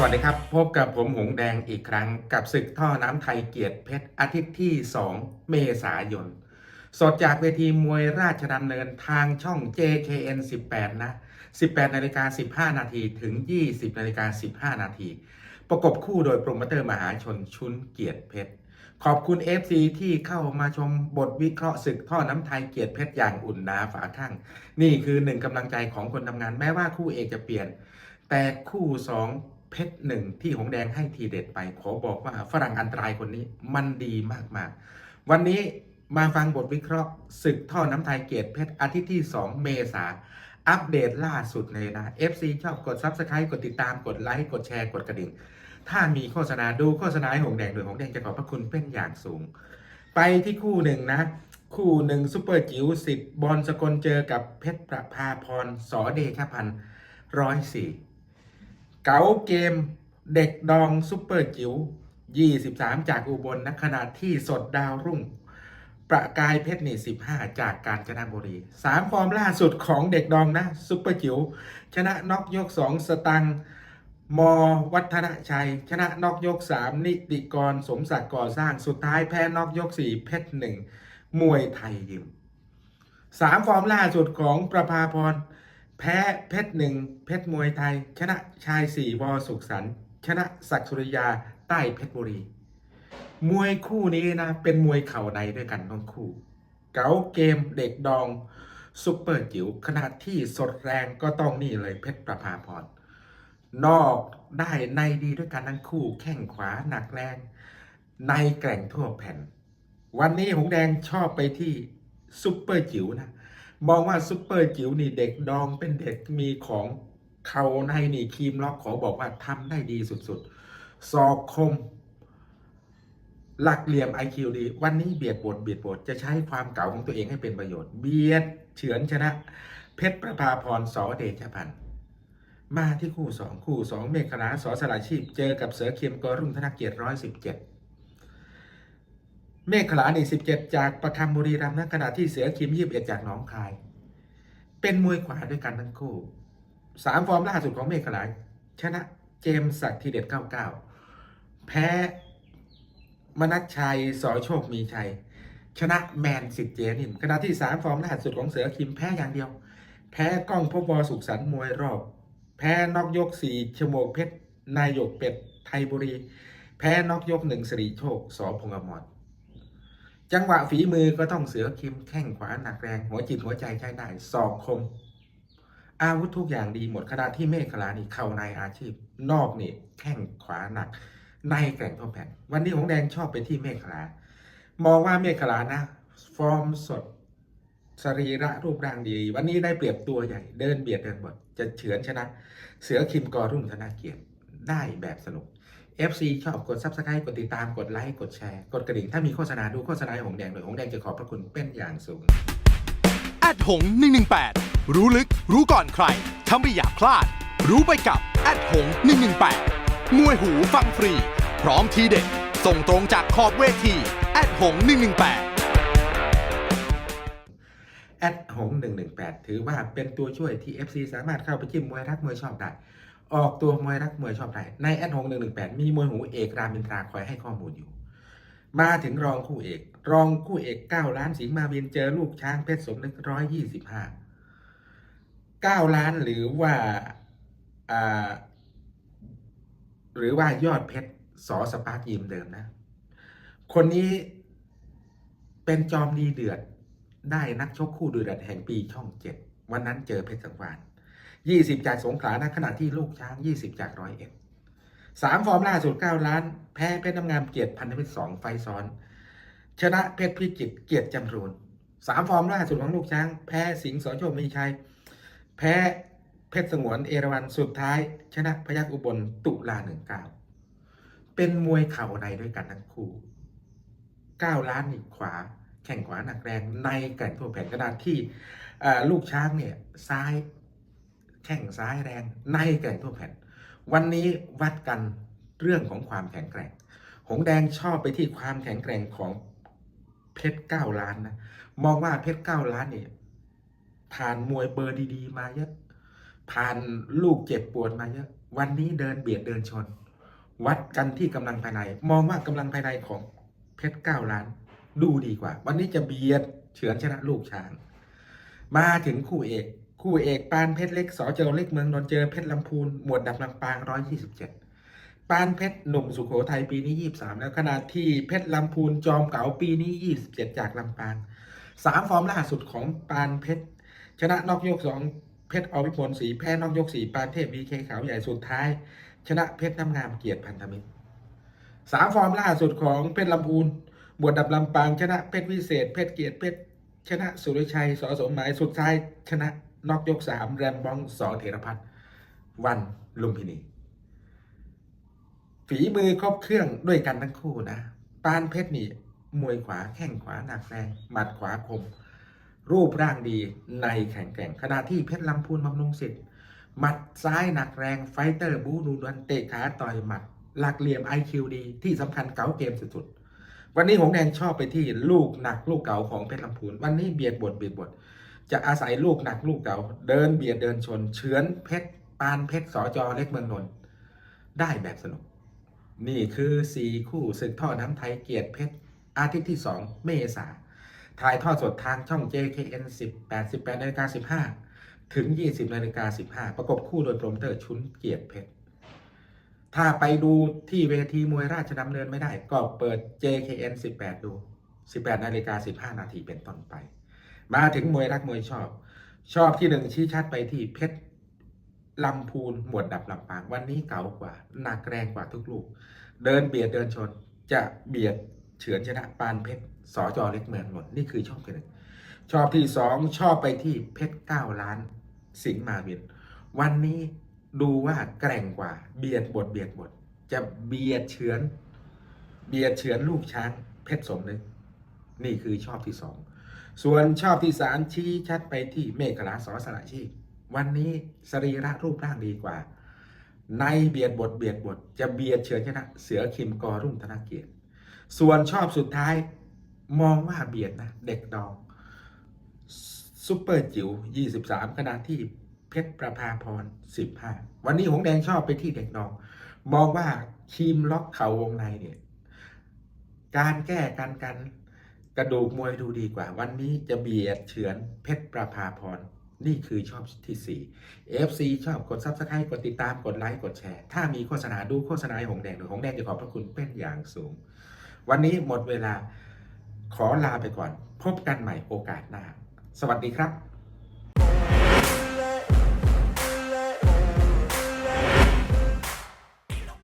สวัสดีครับ พบกับผมหงแดงอีกครั้งกับศึกท่อน้ำไทยเกียรติเพชรอาทิตย์ที่ 2 เมษายน สดจากเวทีมวยราชดำเนินทางช่อง JKN 18 นะ 18นาฬิกา15 นาทีถึง 20นาฬิกา15 นาที ประกบคู่โดยโปรโมเตอร์มหาชนชุนเกียรติเพชรขอบคุณ FC ที่เข้ามาชมบทวิเคราะห์ศึกท่อน้ำไทยเกียรติเพชรอย่างอุ่นหนาฝาข้าง นี่คือหนึ่งกำลังใจของคนทำงานแม้ว่าคู่เอกจะเปลี่ยน แต่คู่สอง เพชรหนึ่งที่หงแดงให้ทีเด็ดไปขอบอกว่าฝรั่งอันตรายคนนี้มันดีมากๆ วันนี้มาฟังบทวิเคราะห์ศึกท่อน้ำไทยเกียรติเพชรอาทิตย์ที่ 2 เมษาอัปเดตล่าสุดเลยนะ FC ชอบกด Subscribe กดติดตามกดไลค์กดแชร์กดกระดิ่ง ถ้ามีโฆษณาดูโฆษณาหงแดงโดยหงแดงจะขอบพระคุณเป็นอย่างสูง ไปที่คู่หนึ่งนะ คู่หนึ่งซุปเปอร์จิ๋วสิทธิ์บอลสกลเจอกับเพชรประภาพรสอเดชพันร้อยสี่ เก๋าเกมเด็กดองซุปเปอร์จิ๋ว 23 จากอุบลนะขณะที่สดดาวรุ่ง ประกายเพชรนี่15 จากกาญจนบุรี 3 ฟอร์มล่าสุดของเด็กดองนะซุปเปอร์จิ๋วชนะน็อกยก 2 สตังมวัฒนชัย ชนะน็อกยก 3 นิติกรสมศักดิ์ก่อสร้างสุดท้ายแพ้น็อกยก 4 เพชรหนึ่งมวยไทยยิมสามฟอร์มล่าสุดของประภาพร แพ้เพชรหนึ่งเพชรมวยไทย ชนะชายสี่วอสุขสันชนะศักสุริยาใต้เพชรบุรี มวยคู่นี้นะเป็นมวยเข่าในด้วยกันทั้งคู่ เก๋าเกมเด็กดองซุปเปอร์จิ๋วขณะที่สดแรงก็ต้องนี่เลยเพชรประภาพรนอกได้ในดีด้วยกันทั้งคู่ แข้งขวาหนักแรง ในแกร่งทั่วแผ่น วันนี้หงแดงชอบไปที่ซุปเปอร์จิ๋วนะ มองว่าซุปเปอร์จิ๋วนี่เด็กดองเป็นเด็กมีของเขาในนี่ครีมล็อกขอบอกว่าทำได้ดีสุดๆศอกคม หลักเหลี่ยม IQ ดี วันนี้เบียดบทเบียดบทจะใช้ความเก่าของตัวเองให้เป็นประโยชน์ เบียดเฉือนชนะ เพชรประภาพรสอเดชพันธ์มาที่คู่สองคู่สองเมฆลาสอสลาชีพ เจอกับเสือเคียมกอรุ่งธนเกียรติร้อยสิบเจ็ด เมฆขลานี่สิบเจ็ดจากประคำบุรีรัมย์นะขณะที่เสือคิมยี่สิบเอ็ดจากหนองคาย เป็นมวยขวาด้วยกันทั้งคู่สามฟอร์มล่าสุดของเมฆขลาชนะเจมส์ศักดิ์ทีเด็ดเก้าเก้าแพ้มนัชชัยสอโชคมีชัย ชนะแมนสิทธิ์เจนินขณะที่สามฟอร์มล่าสุดของเสือคิมแพ้อย่างเดียว แพ้กล้องพบวสุขสันต์มวยรอบ แพ้นอกยกสี่ชโมกเพชรนายกเป็ดไทยบุรี แพ้นอกยกหนึ่งสิริโชคสอพงอมร จังหวะฝีมือก็ต้องเสือคิมแข้งขวาหนักแรง หัวจิตหัวใจใช้ได้ศอกคม อาวุธทุกอย่างดีหมดขณะที่เมฆขลานี่เข้าในอาชีพ นอกนี่แข้งขวาหนัก ในแกร่งทั่วแผ่นวันนี้หงแดงชอบไปที่เมฆขลามองว่าเมฆขลานะ ฟอร์มสดสรีระรูปร่างดี วันนี้ได้เปรียบตัวใหญ่ เดินเบียดเดินบดจะเฉือนชนะ เสือคิมกอรุ่งธนาเกียรติได้แบบสนุก FC ชอบกด Subscribe กดติดตามกดไลค์กดแชร์ กดกระดิ่ง ถ้ามีโฆษณาดูโฆษณาให้หงแดงโดยหงแดงจะขอบพระคุณเป็นอย่างสูง แอดหง118 รู้ลึก รู้ก่อนใครถ้าไม่อยากพลาด รู้ไปกับแอดหง118 มวยหูฟังฟรี พร้อมทีเด็ด ส่งตรงจากขอบเวทีแอดหง118แอดหง118 ถือว่าเป็นตัวช่วยที่ FC สามารถเข้าไปจิ้มมวยรักมวยชอบได้ ออกตัวมวยรักมวยชอบได้ในแอดหง118มีมวยหูเอกรามินทราคอยให้ข้อมูลอยู่ มาถึงรองคู่เอก รองคู่เอก9ล้านสิงห์มาวินเจอลูกช้างเพชรสมนึก125 9ล้านหรือว่าอ่าหรือว่ายอดเพชรสอสปาร์คยิมเดิมนะ คนนี้เป็นจอมดีเดือดได้นักชกคู่ดูเดือดแห่งปีช่องเจ็ดวันนั้นเจอเพชรสังวาน ยี่สิบจากสงขลานะขณะที่ลูกช้างยี่สิบจากร้อยเอ็ดสามฟอร์มล่าสุดเก้าล้าน แพ้เพชรน้ำงามเกียรติพันธมิตรสองไฟซ้อน ชนะเพชรพิจิตรเกียรติจำรูนสามฟอร์มล่าสุดของลูกช้าง แพ้สิงห์สอโชคมีชัย แพ้เพชรสงวนเอราวันสุดท้าย ชนะพยัคฆ์อุบลตุลาหนึ่งเก้าเป็นมวยเข่าในด้วยกันทั้งคู่9ล้านนี่ขวา แข่งขวาหนักแรงในแก่งทั่วแผ่นกระดาษที่ลูกช้างเนี่ยซ้าย แข้งซ้ายแรงในแก่งทั่วแผ่น วันนี้วัดกันเรื่องของความแข็งแกร่ง หงแดงชอบไปที่ความแข็งแกร่งของเพชรเก้าล้านนะ มองว่าเพชรเก้าล้านเนี่ยผ่านมวยเบอร์ดี ๆ มาเยอะผ่านลูกเจ็บปวดมาเยอะ วันนี้เดินเบียดเดินชน วัดกันที่กำลังภายใน มองว่ากำลังภายในของเพชรเก้าล้าน ดูดีกว่า วันนี้จะเบียดเฉือนชนะลูกช้าง มาถึงคู่เอก คู่เอกปานเพชรเล็กสอเจอเล็กเมืองนนเจอเพชรลำพูนหมวดดับลำปางร้อยยี่สิบเจ็ดปานเพชรหนุ่มสุโขทัยปีนี้ยี่สามแล้วขณะที่เพชรลำพูนจอมเก๋าปีนี้ยี่สิบเจ็ดจากลำปางสามฟอร์มล่าสุดของปานเพชรชนะนอกยกสองเพชรอวิพลสีแพ้นอกยกสีปานเทพวีเคขาวใหญ่สุดท้าย ชนะเพชรน้ำงามเกียรติพันธมิตรสามฟอร์มล่าสุดของเพชรลำพูนบวดดับลำปางชนะเพชรวิเศษ เพชรเกียรติเพชรชนะสุริชัยสอสมหมายสุดท้ายชนะ นอกยกสามแรมบองสอเถรพัฒน์วันลุมพินี ฝีมือครบเครื่องด้วยกันทั้งคู่นะ ปานเพชรนี่มวยขวาแข้งขวาหนักแรงหมัดขวาคม รูปร่างดีในแข็งแกร่งขณะที่เพชรลำพูนบำรุงศิษย์หมัดซ้ายหนักแรงไฟเตอร์บูดูดวนเตะขาต่อยหมัด หลักเหลี่ยม IQ ดีที่สำคัญเก๋าเกมสุดๆวันนี้หงแดงชอบไปที่ลูกหนักลูกเก๋าของเพชรลำพูนวันนี้เบียดบทเบียดบท จะอาศัยลูกหนักลูกเก๋าเดินเบียดเดินชน เฉือนเพชรปานเพชรสอจอเล็กเมืองนนท์ได้แบบสนุก นี่คือสี่คู่ศึกท่อน้ำไทยเกียรติเพชรอาทิตย์ที่ 2 เมษาถ่ายทอดสดทางช่อง JKN 18 18นาฬิกา15 ถึง 20นาฬิกา15 ประกบคู่โดยโปรโมเตอร์ชุนเกียรติเพชรถ้าไปดูที่เวทีมวยราชดำเนินไม่ได้ ก็เปิด JKN 18 ดู 18นาฬิกา15 นาทีเป็นต้นไป มาถึงมวยรักมวยชอบ ชอบที่หนึ่งชี้ชัดไปที่เพชรลำพูนหมวดดับลำปางวันนี้เก่ากว่าหนักแรงกว่าทุกลูก เดินเบียดเดินชน จะเบียดเฉือนชนะปานเพชรสอจอเล็กเมืองนนท์นี่คือชอบที่หนึ่งชอบที่สองชอบไปที่เพชรเก้าล้าน สิงมาวิน วันนี้ดูว่าแกร่งกว่า เบียดบทเบียดบท จะเบียดเฉือน เบียดเฉือนลูกช้างเพชรสมนึกนี่คือชอบที่สอง ส่วนชอบที่สามชี้ชัดไปที่เมฆลาสอสระชีพวันนี้สรีระรูปร่างดีกว่า ในเบียดบทเบียดบท จะเบียดเฉือนชนะ เสือคิมกอรุ่งธนเกียรติ ส่วนชอบสุดท้ายมองว่าเบียดนะ เด็กดองซุปเปอร์จิ๋ว23ขณะที่เพชรประภาพร 15 วันนี้หงแดงชอบไปที่เด็กดอง มองว่าคีมล็อกเข่าวงในเนี่ย การแก้การกัน กระดูกมวยดูดีกว่า วันนี้จะเบียดเฉือนเพชรประภาพรนี่คือชอบที่ 4 FC ชอบกดซับสไครต์กดติดตามกดไลค์กดแชร์ ถ้ามีโฆษณาดูโฆษณาหงแดงหรือหงแดงจะขอบพระคุณเป็นอย่างสูง วันนี้หมดเวลาขอลาไปก่อน พบกันใหม่โอกาสหน้า สวัสดีครับ